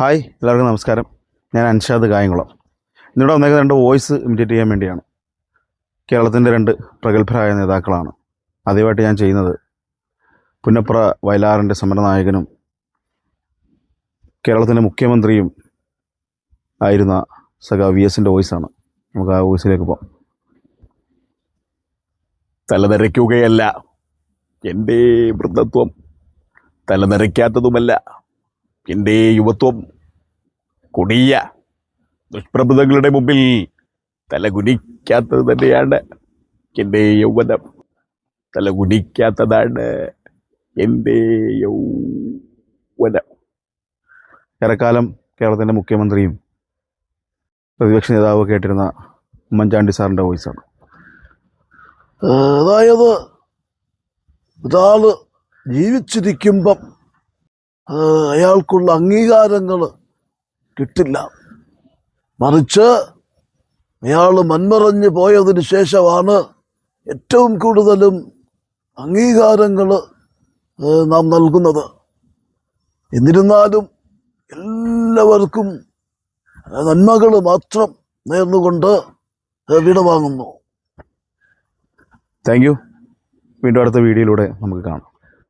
Hi എല്ലാവർക്കും നമസ്കാരം. ഞാൻ അൻഷാദ് കായംകുളം. ഇന്നിവിടെ വന്നേക്കുന്ന രണ്ട് വോയിസ് ഇമിറ്റേറ്റ് ചെയ്യാൻ വേണ്ടിയാണ്. കേരളത്തിന്റെ രണ്ട് പ്രഗത്ഭരായ നേതാക്കളാണ്. ആദ്യമായിട്ട് ഞാൻ ചെയ്യുന്നത് പുന്നപ്ര വയലാറിന്റെ സമരനായകനും കേരളത്തിന്റെ മുഖ്യമന്ത്രിയും ആയിരുന്ന സഖ വി എസിന്റെ വോയിസാണ് നമുക്ക് ആ വോയിസിലേക്ക് പോകാം. തലനിരയ്ക്കുകയല്ല എന്റെ വൃദ്ധത്വം തലനരയ്ക്കാത്തതുമല്ല എന്റെ യുവത്വം കൊടിയ ദുഷ്പ്രഭുതങ്ങളുടെ മുമ്പിൽ തലകുനിക്കാത്തത് തന്നെയാണ് എന്റെ യൗവനം തലകുനിക്കാത്തതാണ് എന്റെ യൗവനം ഏറെക്കാലം കേരളത്തിന്റെ മുഖ്യമന്ത്രിയും പ്രതിപക്ഷ നേതാവ് കേട്ടിരുന്ന ഉമ്മൻചാണ്ടി സാറിന്റെ വോയിസാണ്. അതായത് ഒരാൾ ജീവിച്ചിരിക്കുമ്പം അയാൾക്കുള്ള അംഗീകാരങ്ങൾ കിട്ടില്ല. മറിച്ച് അയാൾ മന്മറഞ്ഞ് പോയതിന് ശേഷമാണ് ഏറ്റവും കൂടുതലും അംഗീകാരങ്ങൾ നാം നൽകുന്നത്. എന്നിരുന്നാലും എല്ലാവർക്കും നന്മകൾ മാത്രം നേർന്നുകൊണ്ട് വിടവാങ്ങുന്നു താങ്ക് യു. വീണ്ടും അടുത്ത വീഡിയോയിലൂടെ നമുക്ക് കാണാം.